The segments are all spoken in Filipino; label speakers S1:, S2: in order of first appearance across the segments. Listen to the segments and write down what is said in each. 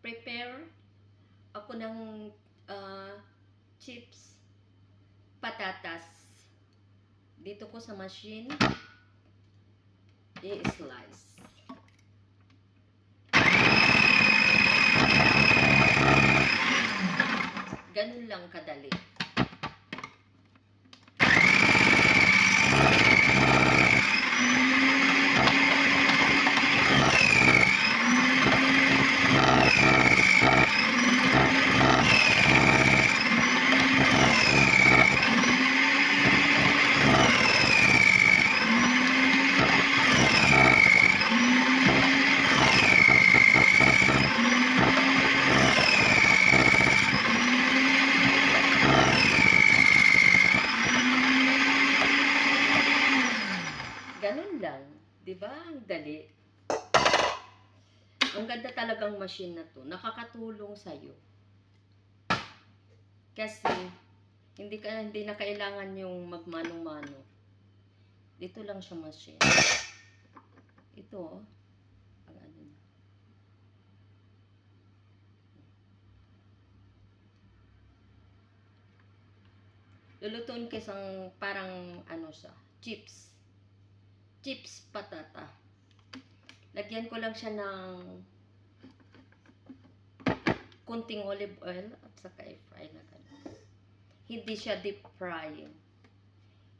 S1: prepare ako ng ah, chips, patatas. Dito ko sa machine, i-slice. Ganun lang kadali. Ganun lang. 'Di ba? Ang dali. Ang ganda talagang machine na to. Nakakatulong sa iyo. Kasi hindi ka hindi na kailangan yung magmano-mano. Dito lang siya machine. Ito oh. Lulutuin ko isang parang ano siya, chips. Chips patata. Lagyan ko lang siya ng kunting olive oil at saka i-fry na gano'n. Hindi siya deep frying.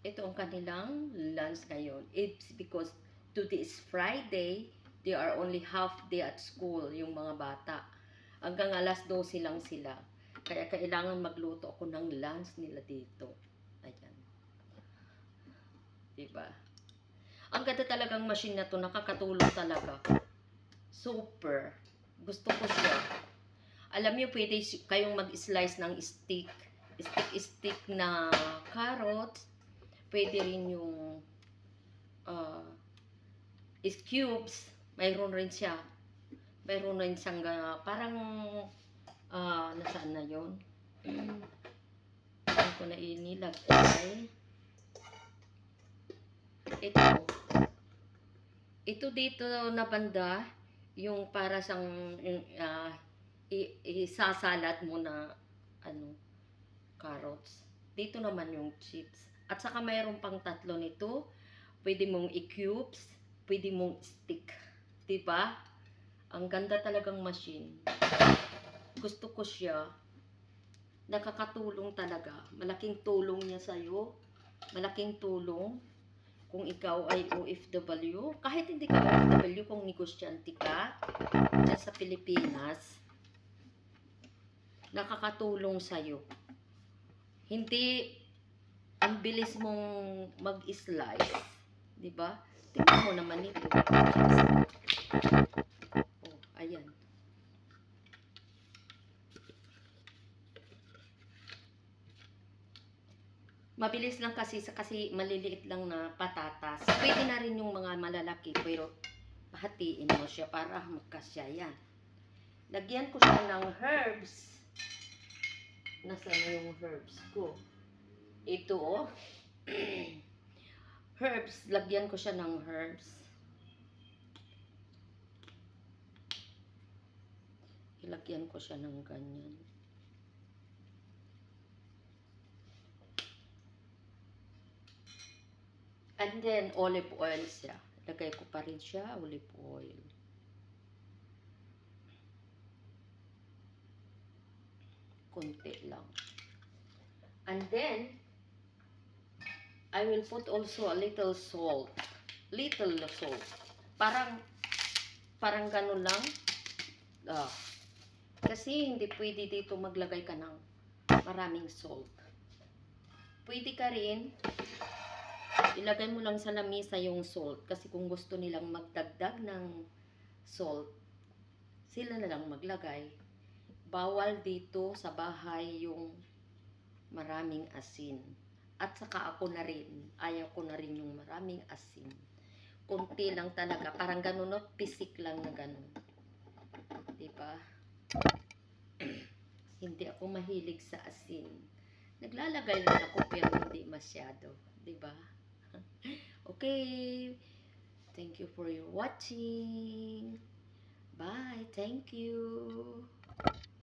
S1: Ito ang kanilang lunch ngayon. It's because today is Friday, they are only half day at school, yung mga bata. Hanggang alas 12 lang sila. Kaya kailangan magluto ako ng lunch nila dito. Ayan. Diba? Ang ganda talagang machine na to, nakakatulong talaga. Super. Gusto ko siya. Alam niyo, pwede kayong mag-slice ng stick. Stick-stick na carrots. Pwede rin yung uh, is cubes. Mayroon rin siya. Mayroon rin siyang ah, parang ah, nasaan na yun? Saan ko na inilagay? Ito. Ito dito na banda, yung para sang uh, isasalat mo na ano, carrots. Dito naman yung chips. At saka mayroon pang tatlo nito. Pwede mong i-cubes, pwede mong stick. 'Di ba? Ang ganda talagang machine. Gusto ko siya. Nakakatulong talaga. Malaking tulong niya sa'yo. Malaking tulong kung ikaw ay OFW. Kahit hindi ka OFW, kung negosyante ka dyan sa Pilipinas, nakakatulong sa'yo. Hindi ang bilis mong mag-slice. Di ba? Tingnan mo naman ito. Oh, ayan. Mabilis lang kasi kasi maliliit lang na patatas. Pwede na rin yung mga malalaki pero hatiin mo siya para magkasya yan. Lagyan ko siya ng herbs. Nasaan na yung herbs ko? Ito oh. herbs. Lagyan ko siya ng herbs. Ilagyan ko siya ng ganyan. And then, olive oil siya. Lagay ko pa rin siya, olive oil. Kunti lang. And then, I will put also a little salt. Little salt. Parang, parang ganun lang. Ah. Kasi hindi pwede dito maglagay ka ng maraming salt. Pwede ka rin ilagay mo lang sa lamisa yung salt. Kasi kung gusto nilang magdagdag ng salt sila na lang maglagay. Bawal dito sa bahay yung maraming asin. At saka ako na rin. Ayaw ko na rin yung maraming asin. Kunti lang talaga. Parang ganun no? Pisik lang na ganun. Di ba hindi ako mahilig sa asin. Naglalagay lang ako pero hindi masyado. Di ba Okay. Thank you for your watching. Bye. Thank you.